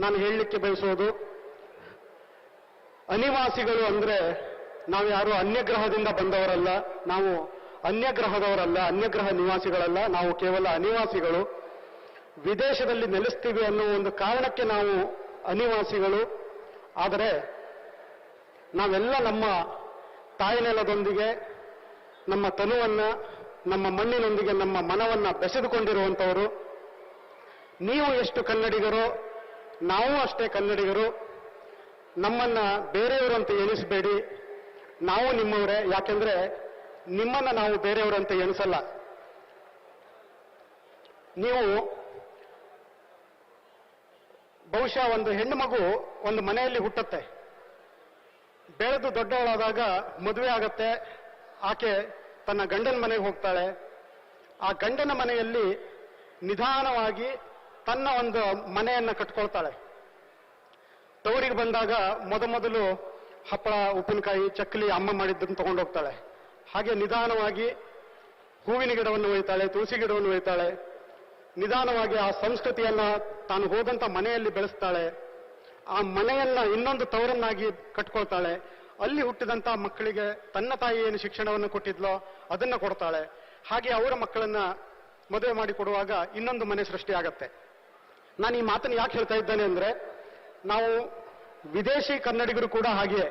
ನಾನು ಹೇಳಲಿಕ್ಕೆ ಬಯಸೋದು, ಅನಿವಾಸಿಗಳು ಅಂದ್ರೆ ನಾವು ಯಾರು ಅನ್ಯಗ್ರಹದಿಂದ ಬಂದವರಲ್ಲ, ನಾವು ಅನ್ಯಗ್ರಹದವರಲ್ಲ, ಅನ್ಯಗ್ರಹ ನಿವಾಸಿಗಳಲ್ಲ, ನಾವು ಕೇವಲ ಅನಿವಾಸಿಗಳು. ವಿದೇಶದಲ್ಲಿ ನೆಲೆಸ್ತೀವಿ ಅನ್ನೋ ಒಂದು ಕಾರಣಕ್ಕೆ ನಾವು ಅನಿವಾಸಿಗಳು. ಆದರೆ ನಾವೆಲ್ಲ ನಮ್ಮ ತಾಯಿನೆಲದೊಂದಿಗೆ ನಮ್ಮ ತನುವನ್ನ, ನಮ್ಮ ಮಣ್ಣಿನೊಂದಿಗೆ, ನಮ್ಮ ಮನವನ್ನ ಬೆಸೆದುಕೊಂಡಿರುವಂಥವರು. ನೀವು ಎಷ್ಟು ಕನ್ನಡಿಗರೋ ನಾವು ಅಷ್ಟೇ ಕನ್ನಡಿಗರು. ನಮ್ಮನ್ನ ಬೇರೆಯವರು ಅಂತ ಎಣಿಸಬೇಡಿ. ನಾವು ನಿಮ್ಮವರೇ. ಯಾಕೆಂದ್ರೆ ನಿಮ್ಮನ್ನ ನಾವು ಬೇರೆಯವರು ಅಂತ ಎಣಿಸಲ್ಲ. ನೀವು ಬಹುಶಃ ಒಂದು ಹೆಣ್ಣು ಮಗು ಒಂದು ಮನೆಯಲ್ಲಿ ಹುಟ್ಟುತ್ತೆ. ಬೆಳೆದು ದೊಡ್ಡವಳಾದಾಗ ಮದುವೆ ಆಗತ್ತೆ. ಆಕೆ ತನ್ನ ಗಂಡನ ಮನೆಗೆ ಹೋಗ್ತಾಳೆ. ಆ ಗಂಡನ ಮನೆಯಲ್ಲಿ ನಿಧಾನವಾಗಿ ತನ್ನ ಒಂದು ಮನೆಯನ್ನ ಕಟ್ಕೊಳ್ತಾಳೆ. ತವರಿಗೆ ಬಂದಾಗ ಮೊದಮೊದಲು ಹಪ್ಪಳ, ಉಪ್ಪಿನಕಾಯಿ ಚಕ್ಕಲಿ ಅಮ್ಮ ಮಾಡಿದ್ದನ್ನು ತಗೊಂಡು ಹೋಗ್ತಾಳೆ. ಹಾಗೆ ನಿಧಾನವಾಗಿ ಹೂವಿನ ಗಿಡವನ್ನು ಒಯ್ತಾಳೆ, ತುಳಸಿ ಗಿಡವನ್ನು ಒಯ್ತಾಳೆ. ನಿಧಾನವಾಗಿ ಆ ಸಂಸ್ಕೃತಿಯನ್ನ ತಾನು ಹೋದಂತ ಮನೆಯಲ್ಲಿ ಬೆಳೆಸ್ತಾಳೆ. ಆ ಮನೆಯನ್ನ ಇನ್ನೊಂದು ತವರನ್ನಾಗಿ ಕಟ್ಕೊಳ್ತಾಳೆ. ಅಲ್ಲಿ ಹುಟ್ಟಿದಂತ ಮಕ್ಕಳಿಗೆ ತನ್ನ ತಾಯಿ ಏನು ಶಿಕ್ಷಣವನ್ನು ಕೊಟ್ಟಿದ್ಲೋ ಅದನ್ನ ಕೊಡ್ತಾಳೆ. ಹಾಗೆ ಅವರ ಮಕ್ಕಳನ್ನ ಮದುವೆ ಮಾಡಿ ಕೊಡುವಾಗ ಇನ್ನೊಂದು ಮನೆ ಸೃಷ್ಟಿಯಾಗತ್ತೆ. ನಾನು ಈ ಮಾತನ್ನು ಯಾಕೆ ಹೇಳ್ತಾ ಇದ್ದೇನೆ ಅಂದ್ರೆ ನಾವು ವಿದೇಶಿ ಕನ್ನಡಿಗರು ಕೂಡ ಹಾಗೆಯೇ.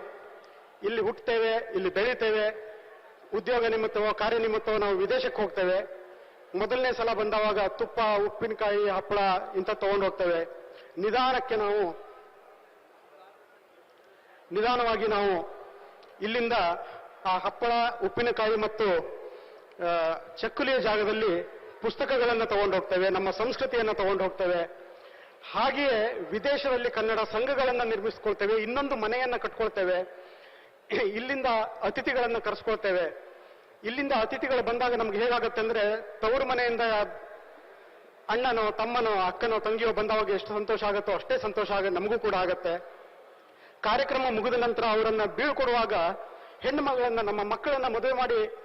ಇಲ್ಲಿ ಹುಟ್ಟುತ್ತೇವೆ, ಇಲ್ಲಿ ಬೆಳೀತೇವೆ, ಉದ್ಯೋಗ ನಿಮಿತ್ತವೋ, ಕಾರ್ಯ ನಿಮಿತ್ತವೋ ನಾವು ವಿದೇಶಕ್ಕೆ ಹೋಗ್ತೇವೆ. ಮೊದಲನೇ ಸಲ ಬಂದವಾಗ ತುಪ್ಪ, ಉಪ್ಪಿನಕಾಯಿ, ಹಪ್ಪಳ ಇಂಥ ತಗೊಂಡು ಹೋಗ್ತೇವೆ. ನಿಧಾನಕ್ಕೆ ನಾವು, ನಿಧಾನವಾಗಿ ನಾವು ಇಲ್ಲಿಂದ ಆ ಹಪ್ಪಳ, ಉಪ್ಪಿನಕಾಯಿ ಮತ್ತು ಚಕ್ಕುಲಿಯ ಜಾಗದಲ್ಲಿ ಪುಸ್ತಕಗಳನ್ನು ತಗೊಂಡು ಹೋಗ್ತೇವೆ, ನಮ್ಮ ಸಂಸ್ಕೃತಿಯನ್ನು ತಗೊಂಡು ಹೋಗ್ತೇವೆ. ಹಾಗೆಯೇ ವಿದೇಶದಲ್ಲಿ ಕನ್ನಡ ಸಂಘಗಳನ್ನು ನಿರ್ಮಿಸ್ಕೊಳ್ತೇವೆ, ಇನ್ನೊಂದು ಮನೆಯನ್ನ ಕಟ್ಕೊಳ್ತೇವೆ, ಇಲ್ಲಿಂದ ಅತಿಥಿಗಳನ್ನು ಕರೆಸ್ಕೊಳ್ತೇವೆ. ಇಲ್ಲಿಂದ ಅತಿಥಿಗಳು ಬಂದಾಗ ನಮ್ಗೆ ಹೇಗಾಗುತ್ತೆ ಅಂದ್ರೆ, ತವರು ಮನೆಯಿಂದ ಅಣ್ಣನೋ, ತಮ್ಮನೋ, ಅಕ್ಕನೋ, ತಂಗಿಯೋ ಬಂದವಾಗ ಎಷ್ಟು ಸಂತೋಷ ಆಗುತ್ತೋ ಅಷ್ಟೇ ಸಂತೋಷ ಆಗ, ನಮಗೂ ಕೂಡ ಆಗತ್ತೆ. ಕಾರ್ಯಕ್ರಮ ಮುಗಿದ ನಂತರ ಅವರನ್ನ ಬೀಳ್ಕೊಡುವಾಗ ಹೆಣ್ಣು ಮಗಳನ್ನ, ನಮ್ಮ ಮಕ್ಕಳನ್ನ ಮದುವೆ ಮಾಡಿ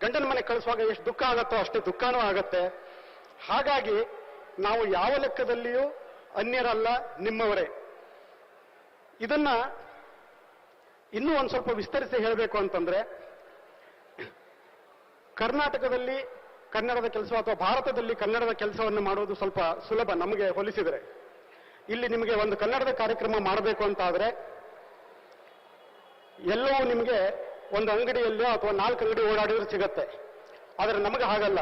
ಗಂಡನ ಮನೆ ಕಳಿಸುವಾಗ ಎಷ್ಟು ದುಃಖ ಆಗತ್ತೋ ಅಷ್ಟೇ ದುಃಖನೂ ಆಗತ್ತೆ. ಹಾಗಾಗಿ ನಾವು ಯಾವ ಲೆಕ್ಕದಲ್ಲಿಯೂ ಅನ್ಯರಲ್ಲ ನಿಮ್ಮವರೇ. ಇದನ್ನ ಇನ್ನೂ ಒಂದು ಸ್ವಲ್ಪ ವಿಸ್ತರಿಸಿ ಹೇಳಬೇಕು ಅಂತಂದ್ರೆ, ಕರ್ನಾಟಕದಲ್ಲಿ ಕನ್ನಡದ ಕೆಲಸ ಅಥವಾ ಭಾರತದಲ್ಲಿ ಕನ್ನಡದ ಕೆಲಸವನ್ನು ಮಾಡೋದು ಸ್ವಲ್ಪ ಸುಲಭ ನಮಗೆ ಹೋಲಿಸಿದರೆ. ಇಲ್ಲಿ ನಿಮಗೆ ಒಂದು ಕನ್ನಡದ ಕಾರ್ಯಕ್ರಮ ಮಾಡಬೇಕು ಅಂತ ಆದರೆ ಎಲ್ಲವೂ ನಿಮಗೆ ಒಂದು ಅಂಗಡಿಯಲ್ಲೋ ಅಥವಾ ನಾಲ್ಕು ಅಂಗಡಿ ಓಡಾಡಿದ್ರೆ ಸಿಗತ್ತೆ. ಆದರೆ ನಮಗೆ ಹಾಗಲ್ಲ.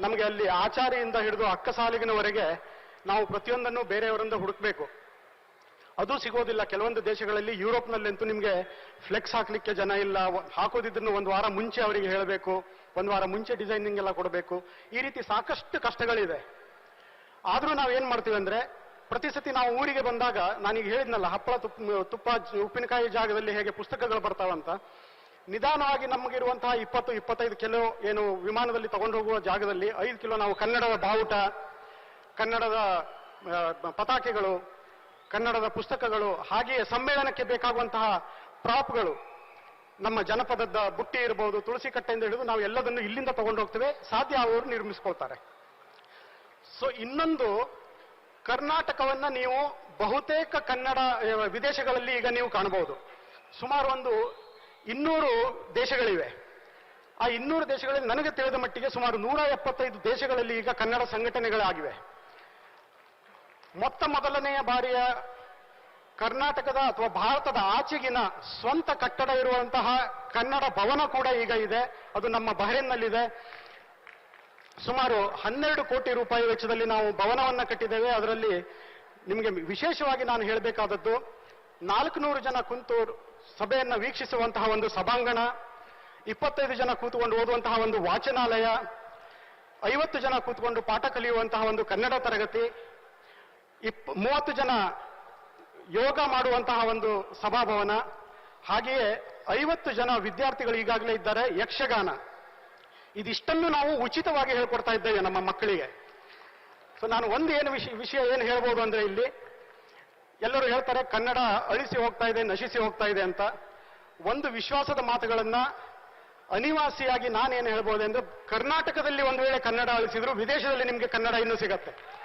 ನಮಗೆ ಅಲ್ಲಿ ಆಚಾರಿಯಿಂದ ಹಿಡಿದು ಅಕ್ಕಸಾಲಿಗಿನವರೆಗೆ ನಾವು ಪ್ರತಿಯೊಂದನ್ನು ಬೇರೆಯವರಿಂದ ಹುಡುಕ್ಬೇಕು. ಅದು ಸಿಗೋದಿಲ್ಲ. ಕೆಲವೊಂದು ದೇಶಗಳಲ್ಲಿ ಯುರೋಪ್ನಲ್ಲಂತೂ ನಿಮಗೆ ಫ್ಲೆಕ್ಸ್ ಹಾಕ್ಲಿಕ್ಕೆ ಜನ ಇಲ್ಲ. ಹಾಕೋದಿದ್ದನ್ನು ಒಂದು ವಾರ ಮುಂಚೆ ಅವರಿಗೆ ಹೇಳಬೇಕು. ಒಂದು ವಾರ ಮುಂಚೆ ಡಿಸೈನಿಂಗ್ ಎಲ್ಲ ಕೊಡಬೇಕು. ಈ ರೀತಿ ಸಾಕಷ್ಟು ಕಷ್ಟಗಳಿದೆ. ಆದರೂ ನಾವು ಏನ್ ಮಾಡ್ತೀವಿ ಅಂದ್ರೆ, ಪ್ರತಿ ಸತಿ ನಾವು ಊರಿಗೆ ಬಂದಾಗ, ನಾನೀಗ ಹೇಳಿದ್ನಲ್ಲ, ಹಪ್ಪಳ ತುಪ್ಪ ತುಪ್ಪ, ಉಪ್ಪಿನಕಾಯಿ ಜಾಗದಲ್ಲಿ ಹೇಗೆ ಪುಸ್ತಕಗಳು ಬರ್ತಾವಂತ. ನಿಧಾನವಾಗಿ ನಮಗಿರುವಂತಹ ಇಪ್ಪತ್ತು, ಇಪ್ಪತ್ತೈದು ಕಿಲೋ ಏನು ವಿಮಾನದಲ್ಲಿ ತಗೊಂಡು ಹೋಗುವ ಜಾಗದಲ್ಲಿ ಐದು ಕಿಲೋ ನಾವು ಕನ್ನಡದ ಬಾವುಟ ಕನ್ನಡದ ಪತಾಕೆಗಳು, ಕನ್ನಡದ ಪುಸ್ತಕಗಳು, ಹಾಗೆಯೇ ಸಮ್ಮೇಳನಕ್ಕೆ ಬೇಕಾಗುವಂತಹ ಪ್ರಾಪ್ಗಳು. ನಮ್ಮ ಜನಪದದ ಬುಟ್ಟಿ ಇರಬಹುದು ತುಳಸಿ ಕಟ್ಟೆಯಿಂದ ಹಿಡಿದು ನಾವು ಎಲ್ಲದನ್ನು ಇಲ್ಲಿಂದ ತಗೊಂಡು ಹೋಗ್ತೇವೆ, ಸಾಧ್ಯ ಅವರು ನಿರ್ಮಿಸ್ಕೊಳ್ತಾರೆ. ಸೊ ಇನ್ನೊಂದು, ಕರ್ನಾಟಕವನ್ನ ನೀವು ಬಹುತೇಕ ಕನ್ನಡ ವಿದೇಶಗಳಲ್ಲಿ ಈಗ ನೀವು ಕಾಣಬಹುದು. ಸುಮಾರು ಒಂದು ಇನ್ನೂರು ದೇಶಗಳಿವೆ. ಆ ಇನ್ನೂರು ದೇಶಗಳಲ್ಲಿ ನನಗೆ ತಿಳಿದ ಮಟ್ಟಿಗೆ ಸುಮಾರು ನೂರ ಎಪ್ಪತ್ತೈದು ದೇಶಗಳಲ್ಲಿ ಈಗ ಕನ್ನಡ ಸಂಘಟನೆಗಳಾಗಿವೆ. ಮೊತ್ತ ಮೊದಲನೆಯ ಬಾರಿಯ ಕರ್ನಾಟಕದ ಅಥವಾ ಭಾರತದ ಆಚೆಗಿನ ಸ್ವಂತ ಕಟ್ಟಡ ಇರುವಂತಹ ಕನ್ನಡ ಭವನ ಕೂಡ ಈಗ ಇದೆ. ಅದು ನಮ್ಮ ಬಹರೇನ್ನಲ್ಲಿದೆ. ಸುಮಾರು ಹನ್ನೆರಡು ಕೋಟಿ ರೂಪಾಯಿ ವೆಚ್ಚದಲ್ಲಿ ನಾವು ಭವನವನ್ನು ಕಟ್ಟಿದ್ದೇವೆ. ಅದರಲ್ಲಿ ನಿಮಗೆ ವಿಶೇಷವಾಗಿ ನಾನು ಹೇಳಬೇಕಾದದ್ದು, ನಾಲ್ಕುನೂರು ಜನ ಕುಂತು ಸಭೆಯನ್ನು ವೀಕ್ಷಿಸುವಂತಹ ಒಂದು ಸಭಾಂಗಣ, ಇಪ್ಪತ್ತೈದು ಜನ ಕೂತ್ಕೊಂಡು ಓದುವಂತಹ ಒಂದು ವಾಚನಾಲಯ, ಐವತ್ತು ಜನ ಕೂತ್ಕೊಂಡು ಪಾಠ ಕಲಿಯುವಂತಹ ಒಂದು ಕನ್ನಡ ತರಗತಿ ಇಪ್ ಮೂವತ್ತು ಜನ ಯೋಗ ಮಾಡುವಂತಹ ಒಂದು ಸಭಾಭವನ, ಹಾಗೆಯೇ ಐವತ್ತು ಜನ ವಿದ್ಯಾರ್ಥಿಗಳು ಈಗಾಗಲೇ ಇದ್ದಾರೆ, ಯಕ್ಷಗಾನ. ಇದಿಷ್ಟನ್ನು ನಾವು ಉಚಿತವಾಗಿ ಹೇಳ್ಕೊಡ್ತಾ ಇದ್ದೇವೆ ನಮ್ಮ ಮಕ್ಕಳಿಗೆ. ಸೊ ನಾನು ಒಂದು ಏನು ವಿಷಯ ವಿಷಯ ಏನು ಹೇಳ್ಬೋದು ಅಂದ್ರೆ ಇಲ್ಲಿ, ಎಲ್ಲರೂ ಹೇಳ್ತಾರೆ, ಕನ್ನಡ ಅಳಿಸಿ ಹೋಗ್ತಾ ಇದೆ, ನಶಿಸಿ ಹೋಗ್ತಾ ಇದೆ ಅಂತ. ಒಂದು ವಿಶ್ವಾಸದ ಮಾತುಗಳನ್ನ ಅನಿವಾಸಿಯಾಗಿ ನಾನೇನು ಹೇಳ್ಬೋದು ಅಂದ್ರೆ ಕರ್ನಾಟಕದಲ್ಲಿ ಒಂದು ವೇಳೆ ಕನ್ನಡ ಅಳಿಸಿದ್ರು, ವಿದೇಶದಲ್ಲಿ ನಿಮಗೆ ಕನ್ನಡ ಇನ್ನೂ ಸಿಗತ್ತೆ.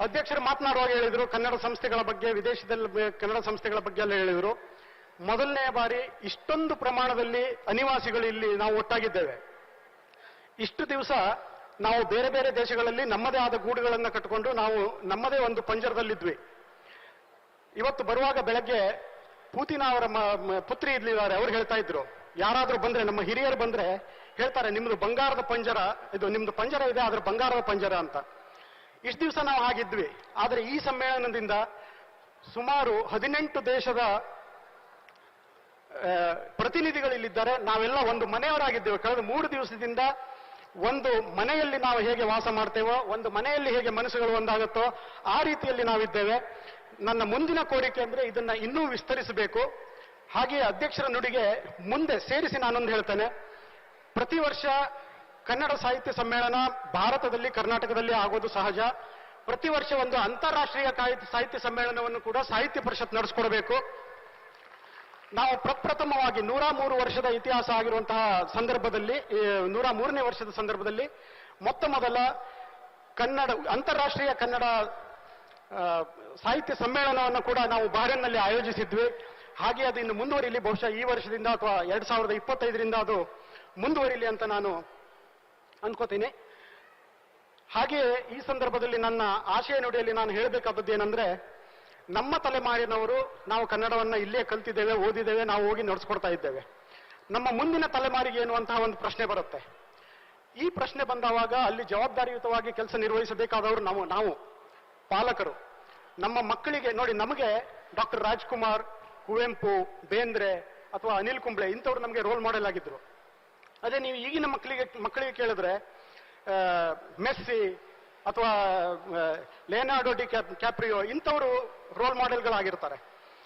ಅಧ್ಯಕ್ಷರು ಮಾತನಾಡುವಾಗ ಹೇಳಿದ್ರು. ಕನ್ನಡ ಸಂಸ್ಥೆಗಳ ಬಗ್ಗೆ, ವಿದೇಶದಲ್ಲಿ ಕನ್ನಡ ಸಂಸ್ಥೆಗಳ ಬಗ್ಗೆ ಎಲ್ಲ ಹೇಳಿದ್ರು. ಮೊದಲನೇ ಬಾರಿ ಇಷ್ಟೊಂದು ಪ್ರಮಾಣದಲ್ಲಿ ಅನಿವಾಸಿಗಳು ಇಲ್ಲಿ ನಾವು ಒಟ್ಟಾಗಿದ್ದೇವೆ. ಇಷ್ಟು ದಿವಸ ನಾವು ಬೇರೆ ಬೇರೆ ದೇಶಗಳಲ್ಲಿ ನಮ್ಮದೇ ಆದ ಗೂಡುಗಳನ್ನು ಕಟ್ಟಿಕೊಂಡು ನಾವು ನಮ್ಮದೇ ಒಂದು ಪಂಜರದಲ್ಲಿದ್ವಿ. ಇವತ್ತು ಬರುವಾಗ ಬೆಳಗ್ಗೆ ಪೂತಿನ ಅವರ ಪುತ್ರಿ ಇದ್ಲಿದ್ದಾರೆ ಅವ್ರು ಹೇಳ್ತಾ ಇದ್ರು. ಯಾರಾದರೂ ಬಂದ್ರೆ, ನಮ್ಮ ಹಿರಿಯರು ಬಂದ್ರೆ ಹೇಳ್ತಾರೆ, ನಿಮ್ದು ಬಂಗಾರದ ಪಂಜರ, ಇದು ನಿಮ್ದು ಪಂಜರ ಇದೆ, ಆದ್ರೆ ಬಂಗಾರದ ಪಂಜರ ಅಂತ. ಇಷ್ಟು ದಿವಸ ನಾವು ಆಗಿದ್ವಿ ಆದರೆ ಈ ಸಮ್ಮೇಳನದಿಂದ ಸುಮಾರು ಹದಿನೆಂಟು ದೇಶದ ಪ್ರತಿನಿಧಿಗಳು ಇಲ್ಲಿದ್ದಾರೆ. ನಾವೆಲ್ಲ ಒಂದು ಮನೆಯವರಾಗಿದ್ದೇವೆ. ಕಳೆದ ಮೂರು ದಿವಸದಿಂದ ಒಂದು ಮನೆಯಲ್ಲಿ ನಾವು ಹೇಗೆ ವಾಸ ಮಾಡ್ತೇವೋ, ಒಂದು ಮನೆಯಲ್ಲಿ ಹೇಗೆ ಮನಸ್ಸುಗಳು ಒಂದಾಗುತ್ತೋ, ಆ ರೀತಿಯಲ್ಲಿ ನಾವಿದ್ದೇವೆ. ನನ್ನ ಮುಂದಿನ ಕೋರಿಕೆ ಅಂದ್ರೆ ಇದನ್ನ ಇನ್ನೂ ವಿಸ್ತರಿಸಬೇಕು. ಹಾಗೆಯೇ ಅಧ್ಯಕ್ಷರ ನುಡಿಗೆ ಮುಂದೆ ಸೇರಿಸಿ ನಾನೊಂದು ಹೇಳ್ತೇನೆ. ಪ್ರತಿ ವರ್ಷ ಕನ್ನಡ ಸಾಹಿತ್ಯ ಸಮ್ಮೇಳನ ಭಾರತದಲ್ಲಿ, ಕರ್ನಾಟಕದಲ್ಲಿ ಆಗೋದು ಸಹಜ. ಪ್ರತಿ ವರ್ಷ ಒಂದು ಅಂತಾರಾಷ್ಟ್ರೀಯ ಸಾಹಿತ್ಯ ಸಮ್ಮೇಳನವನ್ನು ಕೂಡ ಸಾಹಿತ್ಯ ಪರಿಷತ್ ನಡೆಸ್ಕೊಡ್ಬೇಕು. ನಾವು ಪ್ರಪ್ರಥಮವಾಗಿ ನೂರ ಮೂರು ವರ್ಷದ ಇತಿಹಾಸ ಆಗಿರುವಂತಹ ಸಂದರ್ಭದಲ್ಲಿ ನೂರ ಮೂರನೇ ವರ್ಷದ ಸಂದರ್ಭದಲ್ಲಿ ಮೊತ್ತ ಮೊದಲ ಕನ್ನಡ, ಅಂತಾರಾಷ್ಟ್ರೀಯ ಕನ್ನಡ ಸಾಹಿತ್ಯ ಸಮ್ಮೇಳನವನ್ನು ಕೂಡ ನಾವು ಬಹರೇನ್ನಲ್ಲಿ ಆಯೋಜಿಸಿದ್ವಿ. ಹಾಗೆ ಅದು ಇನ್ನು ಮುಂದುವರಿಲಿ, ಬಹುಶಃ ಈ ವರ್ಷದಿಂದ ಅಥವಾ ಎರಡ್ ಸಾವಿರದ ಇಪ್ಪತ್ತೈದರಿಂದ ಅದು ಮುಂದುವರಿಲಿ ಅಂತ ನಾನು ಅನ್ಕೋತೀನಿ. ಹಾಗೆಯೇ ಈ ಸಂದರ್ಭದಲ್ಲಿ ನನ್ನ ಆಶಯ ನುಡಿಯಲ್ಲಿ ನಾನು ಹೇಳಬೇಕಾದದ್ದು ಏನಂದ್ರೆ, ನಮ್ಮ ತಲೆಮಾರಿನವರು ನಾವು ಕನ್ನಡವನ್ನ ಇಲ್ಲೇ ಕಲ್ತಿದ್ದೇವೆ, ಓದಿದ್ದೇವೆ, ನಾವು ಹೋಗಿ ನಡೆಸ್ಕೊಡ್ತಾ ಇದ್ದೇವೆ. ನಮ್ಮ ಮುಂದಿನ ತಲೆಮಾರಿಗೆ ಎನ್ನುವಂತಹ ಒಂದು ಪ್ರಶ್ನೆ ಬರುತ್ತೆ. ಈ ಪ್ರಶ್ನೆ ಬಂದವಾಗ ಅಲ್ಲಿ ಜವಾಬ್ದಾರಿಯುತವಾಗಿ ಕೆಲಸ ನಿರ್ವಹಿಸಬೇಕಾದವರು ನಾವು ನಾವು, ಪಾಲಕರು. ನಮ್ಮ ಮಕ್ಕಳಿಗೆ, ನೋಡಿ, ನಮಗೆ ಡಾಕ್ಟರ್ ರಾಜ್ಕುಮಾರ್, ಕುವೆಂಪು, ಬೇಂದ್ರೆ ಅಥವಾ ಅನಿಲ್ ಕುಂಬ್ಳೆ ಇಂಥವ್ರು ನಮಗೆ ರೋಲ್ ಮಾಡೆಲ್ ಆಗಿದ್ರು. ಅದೇ ನೀವು ಈಗಿನ ಮಕ್ಕಳಿಗೆ ಮಕ್ಕಳಿಗೆ ಕೇಳಿದ್ರೆ ಮೆಸ್ಸಿ ಅಥವಾ ಲೇನಾಡೋ ಡಿ ಕ್ಯಾಪ್, ಕ್ಯಾಪ್ರಿಯೋ ಇಂಥವರು ರೋಲ್ ಮಾಡೆಲ್ಗಳಾಗಿರ್ತಾರೆ.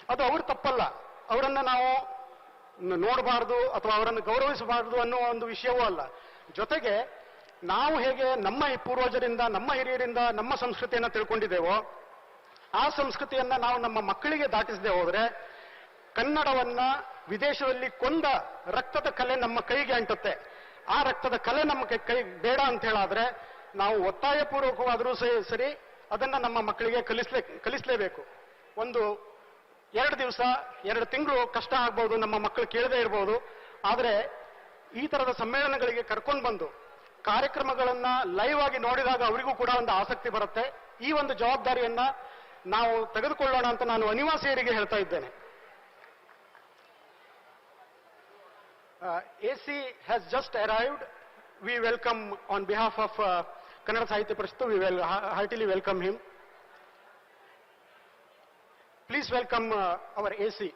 ಅದು ಅವರು ತಪ್ಪಲ್ಲ. ಅವರನ್ನ ನಾವು ನೋಡಬಾರ್ದು ಅಥವಾ ಅವರನ್ನು ಗೌರವಿಸಬಾರ್ದು ಅನ್ನೋ ಒಂದು ವಿಷಯವೂ ಅಲ್ಲ. ಜೊತೆಗೆ ನಾವು ಹೇಗೆ ನಮ್ಮ ಪೂರ್ವಜರಿಂದ, ನಮ್ಮ ಹಿರಿಯರಿಂದ, ನಮ್ಮ ಸಂಸ್ಕೃತಿಯನ್ನು ತಿಳ್ಕೊಂಡಿದ್ದೇವೋ, ಆ ಸಂಸ್ಕೃತಿಯನ್ನ ನಾವು ನಮ್ಮ ಮಕ್ಕಳಿಗೆ ದಾಟಿಸದೆ ಹೋದ್ರೆ ಕನ್ನಡವನ್ನ ವಿದೇಶದಲ್ಲಿ ಕೊಂದ ರಕ್ತದ ಕಲೆ ನಮ್ಮ ಕೈಗೆ ಅಂಟುತ್ತೆ. ಆ ರಕ್ತದ ಕಲೆ ನಮ್ಮ ಕೈ- ಬೇಡ ಅಂತ ಹೇಳಾದ್ರೆ ನಾವು ಒತ್ತಾಯಪೂರ್ವಕವಾದರೂ ಸರಿ- ಸರಿ, ಅದನ್ನ ನಮ್ಮ ಮಕ್ಕಳಿಗೆ ಕಲಿಸ್ಲೇ ಕಲಿಸ್ಲೇಬೇಕು. ಒಂದು ಎರಡು ದಿವಸ, ಎರಡು ತಿಂಗಳು ಕಷ್ಟ ಆಗ್ಬೋದು, ನಮ್ಮ ಮಕ್ಕಳು ಕೇಳದೇ ಇರಬಹುದು ಆದರೆ ಈ ತರದ ಸಮ್ಮೇಳನಗಳಿಗೆ ಕರ್ಕೊಂಡು ಬಂದು ಕಾರ್ಯಕ್ರಮಗಳನ್ನ ಲೈವ್ ಆಗಿ ನೋಡಿದಾಗ ಅವರಿಗೂ ಕೂಡ ಒಂದು ಆಸಕ್ತಿ ಬರುತ್ತೆ. ಈ ಒಂದು ಜವಾಬ್ದಾರಿಯನ್ನ ನಾವು ತೆಗೆದುಕೊಳ್ಳೋಣ ಅಂತ ನಾನು ಅನಿವಾಸಿಯರಿಗೆ ಹೇಳ್ತಾ ಇದ್ದೇನೆ. AC has just arrived. We welcome on behalf of uh, Kannada Sahitya Prasthu, we will heartily welcome him. Please welcome uh, our AC.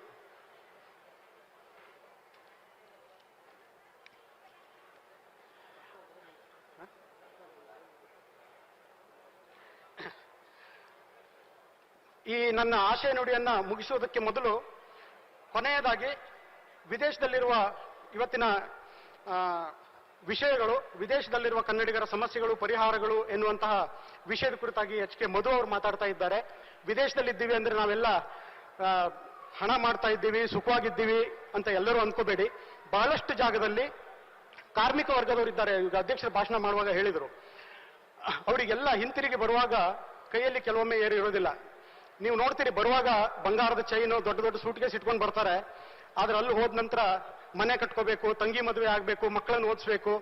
ಈ ನನ್ನ ಆಶಯ ನುಡಿಯನ್ನ ಮುಗಿಸುವುದಕ್ಕೆ ಮೊದಲು ಕೊನೆಯದಾಗಿ ವಿದೇಶದಲ್ಲಿರುವ ಇವತ್ತಿನ ವಿಷಯಗಳು, ವಿದೇಶದಲ್ಲಿರುವ ಕನ್ನಡಿಗರ ಸಮಸ್ಯೆಗಳು, ಪರಿಹಾರಗಳು ಎನ್ನುವಂತಹ ವಿಷಯದ ಕುರಿತಾಗಿ ಎಚ್ ಕೆ ಮಧು ಅವರು ಮಾತಾಡ್ತಾ ಇದ್ದಾರೆ. ವಿದೇಶದಲ್ಲಿದ್ದೀವಿ ಅಂದ್ರೆ ನಾವೆಲ್ಲ ಹಣ ಮಾಡ್ತಾ ಇದ್ದೀವಿ, ಸುಖವಾಗಿದ್ದೀವಿ ಅಂತ ಎಲ್ಲರೂ ಅನ್ಕೋಬೇಡಿ. ಬಹಳಷ್ಟು ಜಾಗದಲ್ಲಿ ಕಾರ್ಮಿಕ ವರ್ಗದವರಿದ್ದಾರೆ ಈಗ ಅಧ್ಯಕ್ಷರ ಭಾಷಣ ಮಾಡುವಾಗ ಹೇಳಿದರು. ಅವರಿಗೆಲ್ಲ ಹಿಂತಿರುಗಿ ಬರುವಾಗ ಕೈಯಲ್ಲಿ ಕೆಲವೊಮ್ಮೆ ಏರಿ ಇರೋದಿಲ್ಲ. ನೀವು ನೋಡ್ತೀರಿ ಬರುವಾಗ ಬಂಗಾರದ ಚೈನು ದೊಡ್ಡ ದೊಡ್ಡ ಸೂಟ್ಗೆ ಇಟ್ಕೊಂಡು ಬರ್ತಾರೆ. ಆದ್ರೆ ಅಲ್ಲಿ ಹೋದ ನಂತರ ಮನೆ ಕಟ್ಕೋಬೇಕು, ತಂಗಿ ಮದುವೆ ಆಗಬೇಕು, ಮಕ್ಕಳನ್ನು ಓದಿಸ್ಬೇಕು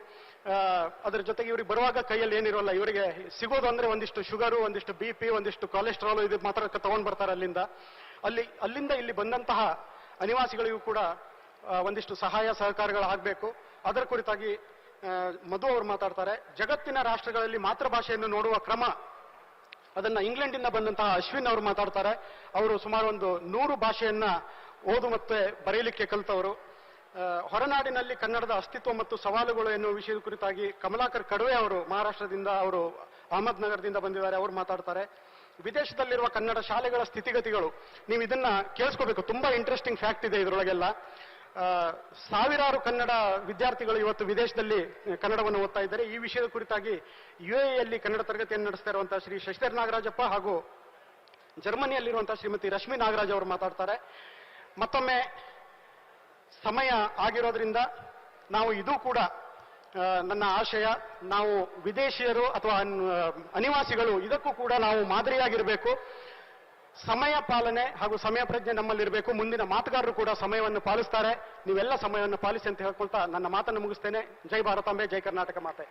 ಅದರ ಜೊತೆಗೆ ಇವ್ರಿಗೆ ಬರುವಾಗ ಕೈಯಲ್ಲಿ ಏನಿರೋಲ್ಲ, ಇವರಿಗೆ ಸಿಗೋದು ಅಂದ್ರೆ ಒಂದಿಷ್ಟು ಶುಗರು ಒಂದಿಷ್ಟು ಬಿ ಪಿ ಒಂದಿಷ್ಟು ಕೊಲೆಸ್ಟ್ರಾಲ್ ಇದು ಮಾತ್ರ ತಗೊಂಡ್ ಬರ್ತಾರೆ ಅಲ್ಲಿಂದ. ಅಲ್ಲಿ, ಅಲ್ಲಿಂದ ಇಲ್ಲಿ ಬಂದಂತಹ ಅನಿವಾಸಿಗಳಿಗೂ ಕೂಡ ಒಂದಿಷ್ಟು ಸಹಾಯ ಸಹಕಾರಗಳಾಗಬೇಕು ಅದರ ಕುರಿತಾಗಿ ಮಧು ಅವರು ಮಾತಾಡ್ತಾರೆ, ಜಗತ್ತಿನ ರಾಷ್ಟ್ರಗಳಲ್ಲಿ ಮಾತೃಭಾಷೆಯನ್ನು ನೋಡುವ ಕ್ರಮ. ಅದನ್ನ ಇಂಗ್ಲೆಂಡಿಂದ ಬಂದಂತಹ ಅಶ್ವಿನ್ ಅವರು ಮಾತಾಡ್ತಾರೆ. ಅವರು ಸುಮಾರು ಒಂದು ನೂರು ಭಾಷೆಯನ್ನ ಓದು ಮತ್ತೆ ಬರೆಯಲಿಕ್ಕೆ ಕಲಿತವರು. ಹೊರನಾಡಿನಲ್ಲಿ ಕನ್ನಡದ ಅಸ್ತಿತ್ವ ಮತ್ತು ಸವಾಲುಗಳು ಎನ್ನುವ ವಿಷಯದ ಕುರಿತಾಗಿ ಕಮಲಾಕರ್ ಕಡವೆ ಅವರು ಮಹಾರಾಷ್ಟ್ರದಿಂದ ಅವರು ಅಹಮದ್ ನಗರದಿಂದ ಬಂದಿದ್ದಾರೆ, ಅವರು ಮಾತಾಡ್ತಾರೆ. ವಿದೇಶದಲ್ಲಿರುವ ಕನ್ನಡ ಶಾಲೆಗಳ ಸ್ಥಿತಿಗತಿಗಳು, ನೀವು ಇದನ್ನ ಕೇಳಿಸ್ಕೋಬೇಕು. ತುಂಬಾ ಇಂಟ್ರೆಸ್ಟಿಂಗ್ ಫ್ಯಾಕ್ಟ್ ಇದೆ ಇದರೊಳಗೆಲ್ಲ. ಸಾವಿರಾರು ಕನ್ನಡ ವಿದ್ಯಾರ್ಥಿಗಳು ಇವತ್ತು ವಿದೇಶದಲ್ಲಿ ಕನ್ನಡವನ್ನು ಓದ್ತಾ ಇದ್ದಾರೆ. ಈ ವಿಷಯದ ಕುರಿತಾಗಿ ಯು ಎಲ್ಲಿ ಕನ್ನಡ ತರಗತಿಯನ್ನು ನಡೆಸ್ತಾ ಇರುವಂತಹ ಶ್ರೀ ಶಶಿಧರ್ ನಾಗರಾಜಪ್ಪ ಹಾಗೂ ಜರ್ಮನಿಯಲ್ಲಿರುವಂತಹ ಶ್ರೀಮತಿ ರಶ್ಮಿ ನಾಗರಾಜ್ ಅವರು ಮಾತಾಡ್ತಾರೆ. ಮತ್ತೊಮ್ಮೆ ಸಮಯ ಆಗಿರೋದ್ರಿಂದ ನಾವು ಇದು ಕೂಡ ನನ್ನ ಆಶಯ. ನಾವು ವಿದೇಶಿಯರು ಅಥವಾ ಅನ್- ಅನಿವಾಸಿಗಳು, ಇದಕ್ಕೂ ಕೂಡ ನಾವು ಮಾದರಿಯಾಗಿರಬೇಕು. ಸಮಯ ಪಾಲನೆ ಹಾಗೂ ಸಮಯ ಪ್ರಜ್ಞೆ ನಮ್ಮಲ್ಲಿರಬೇಕು. ಮುಂದಿನ ಮಾತುಗಾರರು ಕೂಡ ಸಮಯವನ್ನು ಪಾಲಿಸ್ತಾರೆ. ನೀವೆಲ್ಲ ಸಮಯವನ್ನು ಪಾಲಿಸಿ ಅಂತ ಹೇಳ್ಕೊಳ್ತಾ ನನ್ನ ಮಾತನ್ನು ಮುಗಿಸ್ತೇನೆ. ಜೈ ಭಾರತಾಂಬೆ ಜೈ ಕರ್ನಾಟಕ ಮಾತೆ.